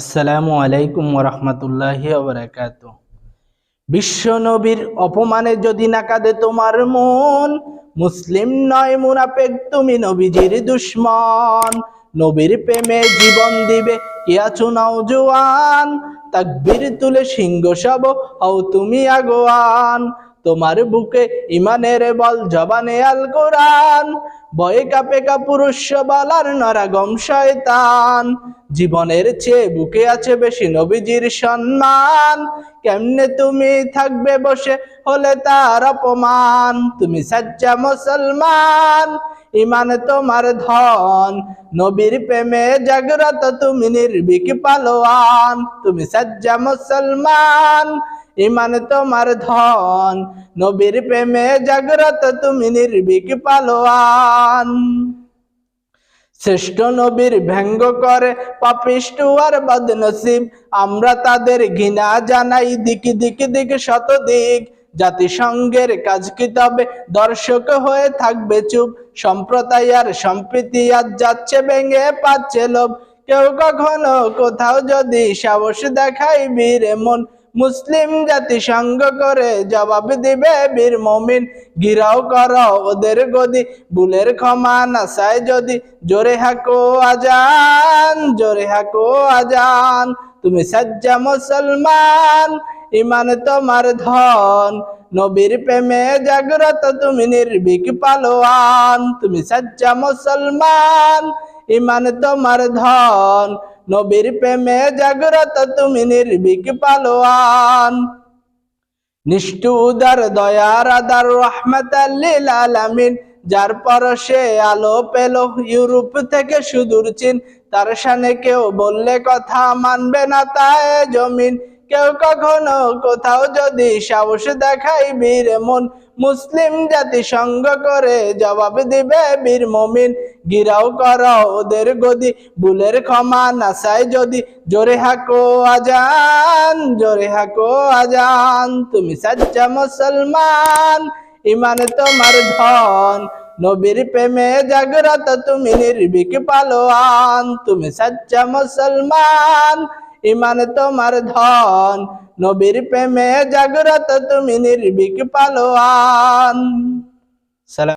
আসসালামু আলাইকুম ওরহমতুল্লাহি বিশ্ব নবীর অপমানে যদি না কাঁদে তোমার মন, মুসলিম নয় মুনাফেক, তুমি নবীজির দুশ্মন। নবীর প্রেমে জীবন দিবে, কি আছো নওজোয়ান তাকবীর তুলে সিংহ সব, হও তুমি আগোয়ান। তোমার বুকে ইমানের বল, জবানে আল কোরআন। বয়ে কাপে কা পুরুষ বলার নরাগম শয়তান। জীবনের চেয়ে বুকে আছে বেশি নবীজির সম্মান। কেমনে তুমি থাকবে বসে হলে তার অপমান? তুমি সচ্চা মুসলমান, ইমান তোমার ধন। নবীর প্রেমে জাগ্রত তুমি নির্বিক পালোয়ান। তুমি সজ্জা মুসলমান ইমান তোমার ধন, নবীর প্রেমে জাগ্রত তুমি নির্বিক পালোয়ান। শ্রেষ্ঠ নবীর ব্যঙ্গ করে আর বদনসিব, আমরা তাদের ঘৃণা জানাই দিকে দিকে দিকে শত দিক। জাতিসংঘের কাজ কি তবে দর্শক হয়ে থাকবে চুপ, সম্প্রদায় আর সম্প্রীতি আজ যাচ্ছে ভেঙে পাচ্ছে লোভ। কেউ কখনো কোথাও যদি সাহস দেখাই বীর মন মুসলিম জাতি সঙ্গ করে জবাব দিবে বীর মমিন। গিরাও কর ওদের গদি, বুলের ক্ষমা নাসায় যদি। জোরে হাকো আজান, জোরে হাকো আজান। তুমি সজ্জা মুসলমান, ইমান তোমার ধন। নবীর প্রেমে জাগ্রত তুমি নির্বিক পালোয়ান। তুমি সজ্জা মুসলমান, ইমান তোমার ধন। নবীর প্রেমে জাগ্রত তুমি নির্বিক পালোয়ান। নিষ্ঠুদার দয়ার আদার রহমত আলামিন, যার পরশে আলো পেল ইউরোপ থেকে সুদূর চীন। তার সানে কেউ বললে কথা মানবে না তাই জমিন। কেউ কখনো কোথাও যদি সাহস দেখাই বীর মন, মুসলিম জাতি সঙ্গ করে জবাব দিবে বীর মমিন। গিরাও কর ওদের গদি। বুলের ক্ষমা নাসায় যদি, জোরে হাকো আজান, জোরে হাকো আজান। তুমি সচ্চা মুসলমান, ইমান তোমার ধন। নবীর প্রেমে জাগ্রত তুমি নির্বিক পালোয়ান। তুমি সচ্চা মুসলমান, ইমান তোমার ধন। নবীর প্রেমে জাগ্রত তুমি নির্বিক পালোয়ান।